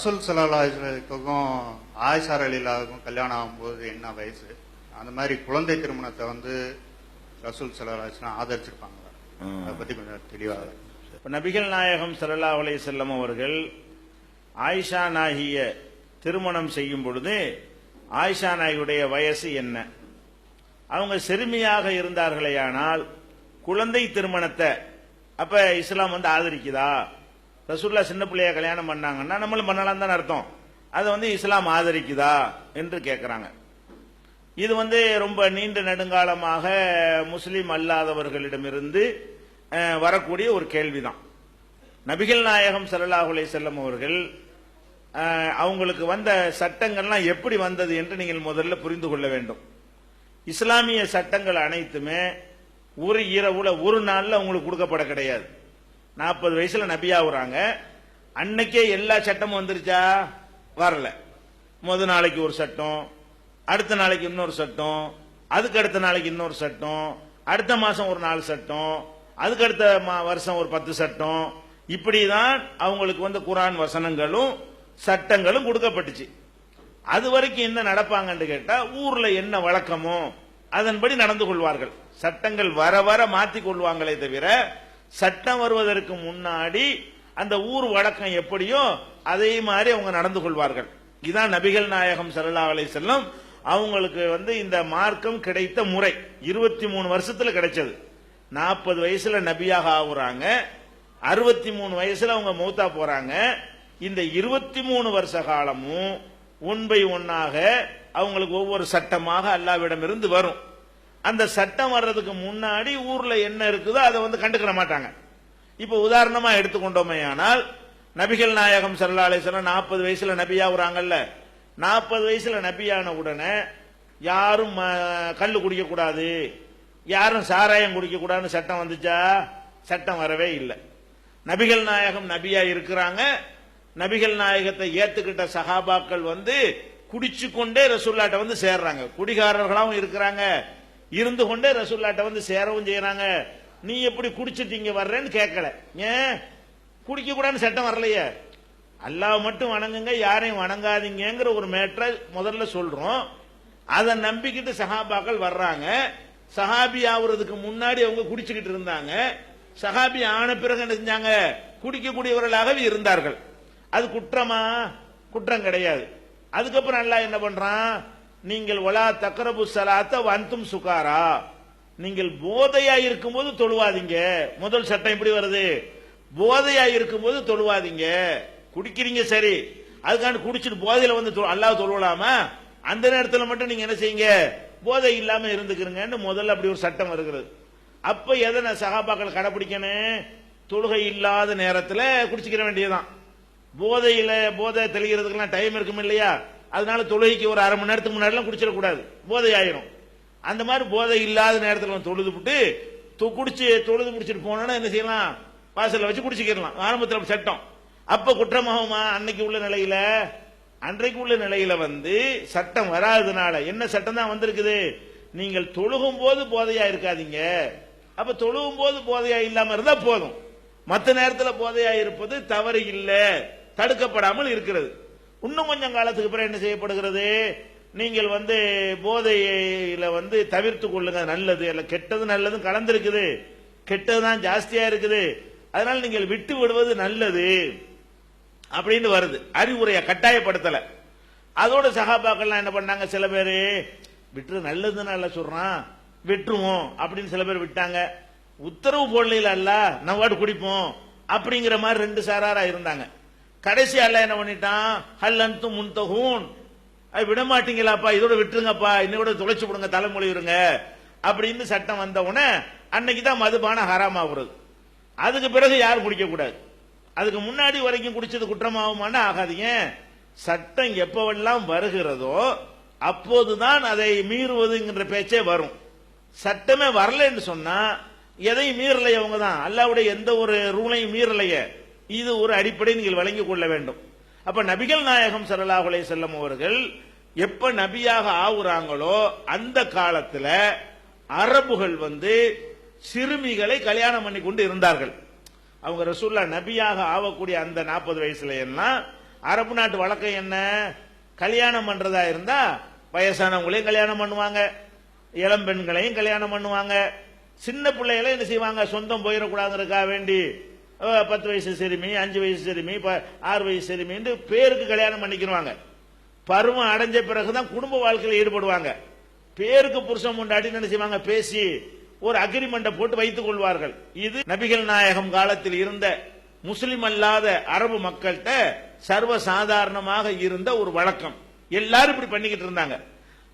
ரசூல் சலாஹுக்கும் ஆயிஷார் அலிலாவுக்கும் கல்யாணம் ஆகும்போது என்ன வயசு? அந்த மாதிரி குழந்தை திருமணத்தை வந்து ரசூல் சலாஹ் ஆதரிச்சிருப்பாங்களா அதை பத்தி கொஞ்சம் தெளிவாக இப்ப நபிகள் நாயகம் ஸல்லல்லாஹு அலைஹி செல்லம் அவர்கள் ஆயிஷா நாகிய திருமணம் செய்யும் பொழுது ஆயிஷா நாகியுடைய வயசு என்ன? அவங்க சிறுமியாக இருந்தார்களேயானால் குழந்தை திருமணத்தை அப்ப இஸ்லாம் வந்து ஆதரிக்குதா? ரசூல்லா சின்ன பிள்ளைய கல்யாணம் பண்ணாங்கன்னா நம்மளும் பண்ணலாம் தானே அர்த்தம். அதை வந்து இஸ்லாம் ஆதரிக்குதா என்று கேட்கிறாங்க இது வந்து ரொம்ப நீண்ட நெடுங்காலமாக முஸ்லீம் அல்லாதவர்களிடமிருந்து வரக்கூடிய ஒரு கேள்விதான். நபிகள் நாயகம் சல்லாஹுலே செல்லம் அவர்கள் அவங்களுக்கு வந்த சட்டங்கள்லாம் எப்படி வந்தது என்று நீங்கள் முதல்ல புரிந்து கொள்ள வேண்டும். இஸ்லாமிய சட்டங்கள் அனைத்துமே ஒரு இரவுல ஒரு நாளில் உங்களுக்கு கொடுக்கப்பட கிடையாது. நாற்பது வயசுல நபியாகுறாங்க அன்னைக்கே எல்லா சட்டமும் வந்துருச்சா? வரல. முத நாளைக்கு ஒரு சட்டம் அடுத்த நாளைக்கு இன்னொரு சட்டம் அதுக்கு அடுத்த நாளைக்கு இன்னொரு சட்டம் அடுத்த மாசம் ஒரு நாலு சட்டம் அதுக்கு அடுத்த மா- வருஷம் ஒரு பத்து சட்டம். இப்படிதான் அவங்களுக்கு வந்து குரான் வசனங்களும் சட்டங்களும் கொடுக்கப்பட்டுச்சு. அது வரைக்கும் என்ன நடப்பாங்கன்னு கேட்டா ஊர்ல என்ன வழக்கமோ அதன்படி நடந்து கொள்வார்கள். சட்டங்கள் வர வர மாத்தி கொள்வாங்களே தவிர சட்டம் வருவதற்கு முன்னாடி அந்த ஊர் வழக்கம் எப்படியோ அதே மாதிரி அவங்க நடந்து கொள்வார்கள். இதான் நபிகள் நாயகம் சல்லா அலைஹி செல்லம் அவங்களுக்கு வந்து இந்த மார்க்கம் கிடைத்த முறை. இருபத்தி மூணு வருஷத்துல கிடைச்சது. நாற்பது வயசுல நபியாக ஆகுறாங்க. அறுபத்தி மூணு வயசுல அவங்க மௌத்தா போறாங்க. இந்த இருபத்தி மூணு வருஷ காலமும் ஒன் பை ஒன்னாக அவங்களுக்கு ஒவ்வொரு சட்டமாக அல்லாவிடமிருந்து வரும். அந்த சட்டம் வர்றதுக்கு முன்னாடி ஊர்ல என்ன இருக்குதோ அதை வந்து கண்டுக்கிற மாட்டாங்க. இப்ப உதாரணமா எடுத்துக்கொண்டோமே ஆனால் நபிகள் நாயகம் ஸல்லல்லாஹு அலைஹி நாற்பது வயசுல நபியாகுறாங்கல்ல நாற்பது வயசுல நபியான உடனே யாரும் கல் கள்ளு குடிக்க கூடாது யாரும் சாராயம் குடிக்க கூடாதுன்னு சட்டம் வந்துச்சா? சட்டம் வரவே இல்லை. நபிகள் நாயகம் நபியா இருக்கிறாங்க. நபிகள் நாயகத்தை ஏத்துக்கிட்ட சகாபாக்கள் வந்து குடிச்சு கொண்டே ரசூல்லாட்ட வந்து சேர்றாங்க. குடிகாரர்களாகவும் இருக்கிறாங்க. இருந்து கொண்டே ரசூல்லாட்ட வந்து சேரவும் செய்யறாங்க. நீ எப்படி குடிச்சிட்டு இங்க வர்றேன்னு கேட்கல ஏன்? குடிக்க கூடாதுன்னு சட்டம் வரலையே. அல்லாஹ் மட்டும் வணங்குங்க யாரையும் வணங்காதீங்கங்கிற ஒரு மேட்டரை முதல்ல சொல்றோம். அதை நம்பிக்கிட்டு சஹாபாக்கள் வர்றாங்க. சஹாபி ஆகுறதுக்கு முன்னாடி அவங்க குடிச்சுக்கிட்டு இருந்தாங்க. சஹாபி ஆன பிறகு என்ன செஞ்சாங்க? குடிக்கக்கூடியவர்களாகவே இருந்தார்கள். அது குற்றமா? குற்றம் கிடையாது. அதுக்கப்புறம் அல்லாஹ் என்ன பண்றான்? நீங்கள் ஒலா தக்கரபு சலாத்த வந்தும் சுகாரா. நீங்கள் போதையா இருக்கும்போது தொழுவாதீங்க. முதல் சட்டம் எப்படி வருது? போதையா இருக்கும்போது தொழுவாதீங்க. குடிக்கிறீங்க சரி. அதுக்காண்டி குடிச்சிட்டு போதையில வந்து அல்லாஹ் தொழுவலாமா? அந்த நேரத்தில் மட்டும் நீங்க என்ன செய்யுங்க? போதை இல்லாம இருந்துக்கிறீங்கன்னு முதல்ல அப்படி ஒரு சட்டம் வருகிறது. அப்ப எதை நான் சகாபாக்கள் கடைபிடிக்கணும் தொழுகை இல்லாத நேரத்தில் குடிச்சிக்கிற வேண்டியதுதான். போதையில போதை தெளிகிறதுக்கெல்லாம் டைம் இருக்கும் இல்லையா அதனால தொழுகைக்கு ஒரு அரை மணி நேரத்துக்கு முன்னாடிலாம் குடிச்சிடக்கூடாது போதை ஆயிரும். அந்த மாதிரி போதை இல்லாத நேரத்தில் தொழுது விட்டு து- குடிச்சு தொழுது முடிச்சுட்டு போனோம்னா என்ன செய்யலாம்? வாசலில் வச்சு குடிச்சிக்கிடலாம். ஆரம்பத்தில் சட்டம். அப்போ குற்றமாகுமா? அன்னைக்கு உள்ள நிலையில அன்றைக்கு உள்ள நிலையில வந்து சட்டம் வராததுனால என்ன சட்டம் தான் வந்திருக்குது? நீங்கள் தொழுகும் போது போதையா இருக்காதீங்க. அப்ப தொழுகும் போது போதையா இல்லாம இருந்தா போதும். மற்ற நேரத்தில் போதையா இருப்பது தவறு இல்லை. தடுக்கப்படாமல் இருக்கிறது. இன்னும் கொஞ்சம் காலத்துக்கு பிறகு என்ன செய்யப்படுகிறது? நீங்கள் வந்து போதையில வந்து தவிர்த்து கொள்ளுங்க நல்லது. இல்ல கெட்டது நல்லதும் கலந்திருக்குது. கெட்டது தான் ஜாஸ்தியா இருக்குது. அதனால நீங்கள் விட்டு விடுவது நல்லது அப்படின்னு வருது. அறிவுரையை கட்டாயப்படுத்தல. அதோட சகாபாக்கள்லாம் என்ன பண்ணாங்க? சில பேர் விட்டுரு நல்லதுன்னு அல்ல சொல்றான். விட்டுருவோம் அப்படின்னு சில பேர் விட்டாங்க. உத்தரவு போடல அல்ல நம்ம வாட்டு குடிப்போம் அப்படிங்கிற மாதிரி ரெண்டு சாராரா இருந்தாங்க. கடைசி அல்ல என்ன பண்ணிட்டான்? ஹல்லந்து முன்தகூன். அது விட மாட்டீங்களாப்பா இதோட விட்டுருங்கப்பா. இன்னையோட துளைச்சு விடுங்க தலைமொழி இருங்க. அப்படின்னு சட்டம் வந்த உடனே அன்னைக்கு தான் மதுபான ஹராமாகிறது. அதுக்கு பிறகு யாரும் குடிக்க கூடாது அதுக்கு முன்னாடி வரைக்கும் குடிச்சது குற்றமாகுமான்னு ஆகாதீங்க. சட்டம் எப்பவெல்லாம் வருகிறதோ அப்போதுதான் அதை மீறுவதுங்கிற பேச்சே வரும். சட்டமே வரலன்னு சொன்னா எதையும் மீறலையே அவங்க தான். அல்லாவுடைய எந்த ஒரு ரூலையும் மீறலையே. இது ஒரு அடிப்படை நீங்கள் வழங்கிக் கொள்ள வேண்டும். அப்ப நபிகள் நாயகம் ஸல்லல்லாஹு அலைஹி செல்லம் அவர்கள் எப்ப நபியாக ஆகுறாங்களோ அந்த காலத்துல அரபுகள் வந்து சிறுமிகளை கல்யாணம் பண்ணி கொண்டு இருந்தார்கள். அவங்க ரசூல்லா நபியாக ஆகக்கூடிய அந்த நாற்பது வயசுல எல்லாம் அரபு நாட்டு வழக்கம் என்ன? கல்யாணம் பண்றதா இருந்தா வயசானவங்களையும் கல்யாணம் பண்ணுவாங்க. இளம் பெண்களையும் கல்யாணம் பண்ணுவாங்க. சின்ன பிள்ளைகளை என்ன செய்வாங்க? சொந்தம் போயிடக்கூடாதுக்கா வேண்டி பத்து வயசு சிறுமி அஞ்சு வயசு சிறுமி ஆறு வயசு சிறுமின்னு பேருக்கு கல்யாணம் பண்ணிக்கிடுவாங்க பருவம் அடைஞ்ச பிறகுதான் குடும்ப வாழ்க்கையில் ஈடுபடுவாங்க. பேருக்கு புருஷன் முண்டாட்டி என்ன செய்வாங்க? பேசி ஒரு அக்ரிமெண்ட்டை போட்டு வைத்துக் கொள்வார்கள். இது நபிகள் நாயகம் காலத்தில் இருந்த முஸ்லிம் அல்லாத அரபு மக்கள்கிட்ட சர்வ சாதாரணமாக இருந்த ஒரு வழக்கம். எல்லாரும் இப்படி பண்ணிக்கிட்டு இருந்தாங்க.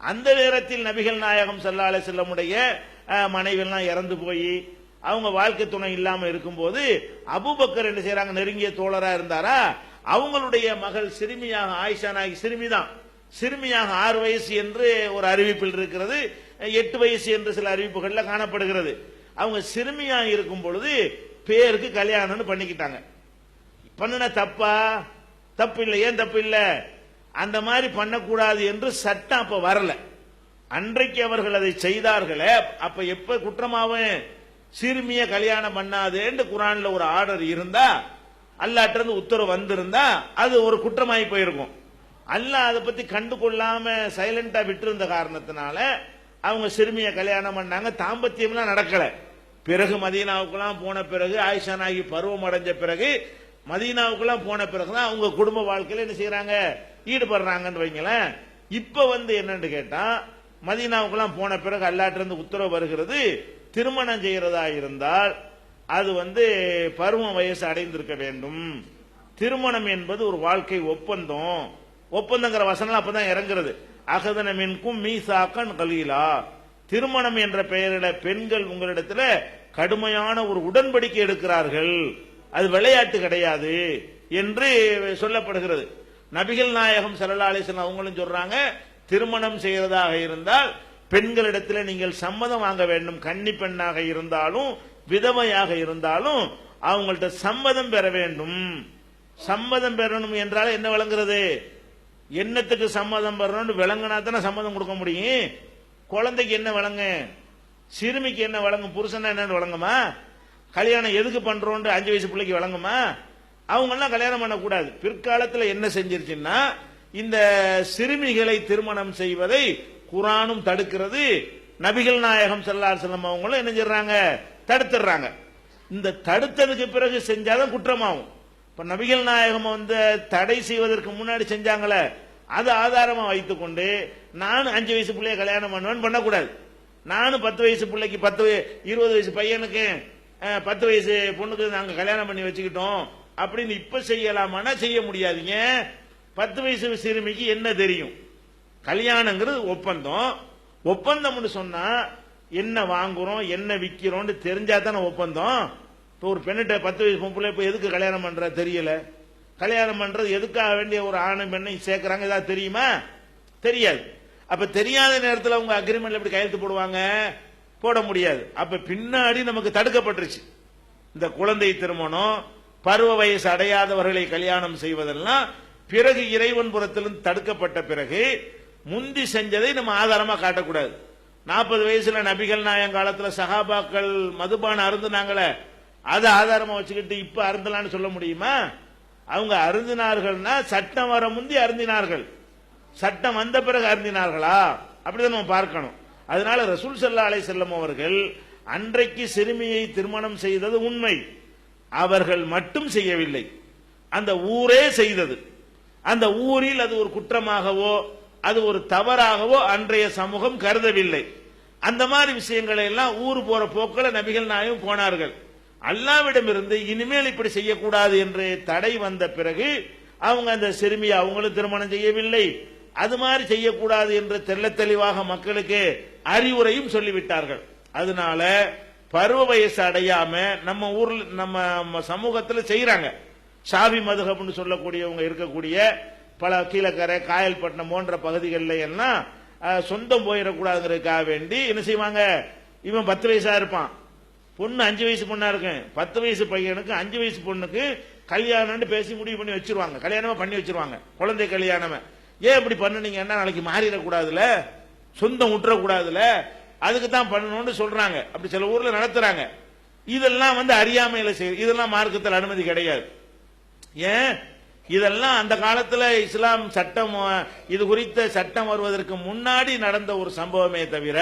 அந்த நேரத்தில் நபிகள் நாயகம் ஸல்லல்லாஹு அலைஹி செல்லமுடைய மனைவியெல்லாம் இறந்து போய் அவங்க வாழ்க்கை துணை இல்லாம இருக்கும்போது அபூபக்கர் என்ன செய்யறாங்க நெருங்கிய தோழரா இருந்தாரா? அவங்களுடைய மகள் சிறுமியாக ஆயிஷா நாயகி சிறுமிதான். சிறுமியாக ஆறு வயசு என்று ஒரு அறிவிப்பில் இருக்கிறது. எட்டு வயசு என்று சில அறிவிப்புகள்ல காணப்படுகிறது. அவங்க சிறுமியாக இருக்கும் பொழுது பேருக்கு கல்யாணம்னு பண்ணிக்கிட்டாங்க. பண்ணின தப்பா? தப்பு இல்லை. ஏன் தப்பு இல்லை? அந்த மாதிரி பண்ணக்கூடாது என்று சட்டம் அப்ப வரல. அன்றைக்கு அவர்கள் அதை செய்தார்களே அப்ப எப்ப குற்றமாவும் சிறுமிய கல்யாணம் பண்ணாதேன்னு குரான்ல ஒரு ஆர்டர் இருந்தா அல்லாட்ட இருந்து உத்தரவு வந்திருந்தா அது ஒரு குற்றமாயி போயிருக்கும். அல்லாஹ் அதை பத்தி கண்டு கொள்ளாம சைலண்டா விட்டிருந்த காரணத்தினால அவங்க சிறுமிய கல்யாணம் பண்ணாங்க. தாம்பத்தியம்லாம் நடக்கல. பிறகு மதீனாவுக்குலாம் போன பிறகு ஆயிஷா நாயகி பருவம் அடைஞ்ச பிறகு மதீனாவுக்குலாம் போன பிறகுதான் அவங்க குடும்ப வாழ்க்கையில என்ன செய்யறாங்க ஈடுபடுறாங்கன்னு வைங்களேன். இப்ப வந்து என்னன்னு கேட்டா மதீனாவுக்குலாம் போன பிறகு அல்லாட்டிருந்து உத்தரவு வருகிறது திருமணம் செய்யறதா இருந்தால் அது வந்து பருவ வயசு அடைந்திருக்க வேண்டும். திருமணம் என்பது ஒரு வாழ்க்கை ஒப்பந்தம். ஒப்பந்தங்கிற வசனம் அப்பதான் இறங்குறது. அகதன மின்கும் மீசாக்கன் கலீலா. திருமணம் என்ற பெயரில பெண்கள் உங்களிடத்துல கடுமையான ஒரு உடன்படிக்கை எடுக்கிறார்கள். அது விளையாட்டு கிடையாது என்று சொல்லப்படுகிறது. நபிகள் நாயகம் ஸல்லல்லாஹு அவங்களும் சொல்றாங்க திருமணம் செய்யறதாக இருந்தால் பெண்களிடத்தில் நீங்கள் சம்மதம் வாங்க வேண்டும். கன்னி பெண்ணாக இருந்தாலும் விதவையாக இருந்தாலும் அவங்கள்ட்ட சம்மதம் பெற வேண்டும். சம்மதம் பெறணும் என்றால் என்ன விளங்குறது? என்னத்துக்கு சம்மதம் பெறணும்னு விளங்கினா தானே சம்மதம் கொடுக்க முடியும். குழந்தைக்கு என்ன விளங்கு? சிறுமிக்கு என்ன வழங்கும் புருஷன் என்னன்னு வழங்குமா கல்யாணம் எதுக்கு பண்றோம்னு அஞ்சு வயசு பிள்ளைக்கு வழங்குமா அவங்க எல்லாம் கல்யாணம் பண்ணக்கூடாது. பிற்காலத்தில் என்ன செஞ்சிருச்சுன்னா இந்த சிறுமிகளை திருமணம் செய்வதை குரானும் தடுக்கிறது. நபிகள் நாயகம் செல்லார் செல்லம் அவங்களும் என்ன செய்றாங்க? தடுத்துடுறாங்க இந்த தடுத்ததுக்கு பிறகு செஞ்சாதான் குற்றமாகும். இப்ப நபிகள் நாயகம் வந்து தடை செய்வதற்கு முன்னாடி செஞ்சாங்களே அது ஆதாரமா வைத்துக்கொண்டு நானும் அஞ்சு வயசு பிள்ளைய கல்யாணம் பண்ணுவேன் பண்ணக்கூடாது. நானும் பத்து வயசு பிள்ளைக்கு பத்து இருபது வயசு பையனுக்கு பத்து வயசு பொண்ணுக்கு நாங்க கல்யாணம் பண்ணி வச்சுக்கிட்டோம். அப்படின்னு இப்ப செய்யலாமான்னா செய்ய முடியாதுங்க. பத்து வயசு சிறுமிக்கு என்ன தெரியும்? கல்யாணங்கிறது ஒப்பந்தம். ஒப்பந்தம்னு சொன்னா என்ன வாங்குறோம் என்ன விக்கிறோம்னு தெரிஞ்சா தானே ஒப்பந்தம். இப்போ ஒரு பெண்ணிட்ட பத்து வயசு பொம்பளை இப்போ எதுக்கு கல்யாணம் பண்ற தெரியல. கல்யாணம் பண்றது எதுக்காக வேண்டிய ஒரு ஆணும் பெண்ணையும் சேர்க்கிறாங்க ஏதாவது தெரியுமா? தெரியாது. அப்ப தெரியாத நேரத்தில் அவங்க அக்ரிமெண்ட்ல எப்படி கையெழுத்து போடுவாங்க? போட முடியாது. அப்ப பின்னாடி நமக்கு தடுக்கப்பட்டுருச்சு. இந்த குழந்தை திருமணம் பருவ வயசு அடையாதவர்களை கல்யாணம் செய்வதெல்லாம் பிறகு இறைவன் புறத்திலிருந்து தடுக்கப்பட்ட பிறகு முந்தி செஞ்சதை நம்ம ஆதாரமா காட்டக்கூடாது. நாற்பது வயசுல நபிகள் நாயங்காலத்தில் காலத்துல சஹாபாக்கள் அருந்துனாங்களே அதை ஆதாரமா வச்சுக்கிட்டு இப்ப அருந்தலாம்னு சொல்ல முடியுமா? அவங்க அருந்தினார்கள்னா சட்டம் வர முந்தி அருந்தினார்கள். சட்டம் வந்த பிறகு அருந்தினார்களா? அப்படிதான் நம்ம பார்க்கணும். அதனால ரசூல் சல்லா அலை செல்லம் அவர்கள் அன்றைக்கு சிறுமியை திருமணம் செய்தது உண்மை. அவர்கள் மட்டும் செய்யவில்லை. அந்த ஊரே செய்தது. அந்த ஊரில் அது ஒரு குற்றமாகவோ அது ஒரு தவறாகவோ அன்றைய சமூகம் கருதவில்லை. அந்த மாதிரி விஷயங்களை எல்லாம் ஊர் போற போக்கில் நபிகள் நாயும் போனார்கள். அல்லாவிடமிருந்து இனிமேல் இப்படி செய்யக்கூடாது என்று தடை வந்த பிறகு அவங்க அந்த சிறுமியை அவங்களும் திருமணம் செய்யவில்லை. அது மாதிரி செய்யக்கூடாது என்று தெல்ல தெளிவாக மக்களுக்கு அறிவுரையும் சொல்லிவிட்டார்கள். அதனால பருவ வயசு அடையாம நம்ம ஊர்ல நம்ம நம்ம செய்யறாங்க சாவி மதுகப்னு சொல்லக்கூடியவங்க இருக்கக்கூடிய பல கீழக்கரை காயல்பட்டினம் போன்ற பகுதிகளில் எல்லாம் சொந்தம் போயிடக்கூடாதுங்கிறதுக்காக வேண்டி என்ன செய்வாங்க? இவன் பத்து வயசா இருப்பான். பொண்ணு அஞ்சு வயசு பொண்ணா இருக்கும். பத்து வயசு பையனுக்கு அஞ்சு வயசு பொண்ணுக்கு கல்யாணம்னு பேசி முடிவு பண்ணி வச்சிருவாங்க. கல்யாணமா பண்ணி வச்சிருவாங்க. குழந்தை கல்யாணமே. ஏன் இப்படி பண்ணுனீங்கன்னா நாளைக்கு மாறிடக்கூடாதுல? சொந்தம் விட்டுறக்கூடாதுல அதுக்கு தான் பண்ணணும்னு சொல்றாங்க. அப்படி சில ஊர்ல நடத்துறாங்க. இதெல்லாம் வந்து அறியாமையில செய்ய இதெல்லாம் மார்க்கத்தில் அனுமதி கிடையாது. ஏன்? இதெல்லாம் அந்த காலத்தில் இஸ்லாம் சட்டம் இது குறித்த சட்டம் வருவதற்கு முன்னாடி நடந்த ஒரு சம்பவமே தவிர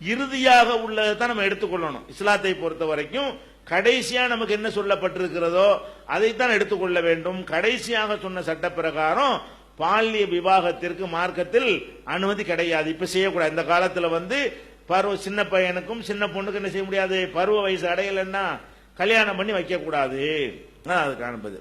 இறுதியாக உள்ளதை தான் நம்ம எடுத்துக்கொள்ளணும். இஸ்லாத்தை பொறுத்த வரைக்கும் கடைசியா நமக்கு என்ன சொல்லப்பட்டிருக்கிறதோ அதைத்தான் எடுத்துக்கொள்ள வேண்டும். கடைசியாக சொன்ன சட்ட பிரகாரம் பால்ய விவாகத்திற்கு மார்க்கத்தில் அனுமதி கிடையாது. இப்ப செய்யக்கூடாது. இந்த காலத்துல வந்து பருவ சின்ன பையனுக்கும் சின்ன பொண்ணுக்கு என்ன செய்ய முடியாது? பருவ வயசு அடையலைன்னா கல்யாணம் பண்ணி வைக்க கூடாது அது காண்பது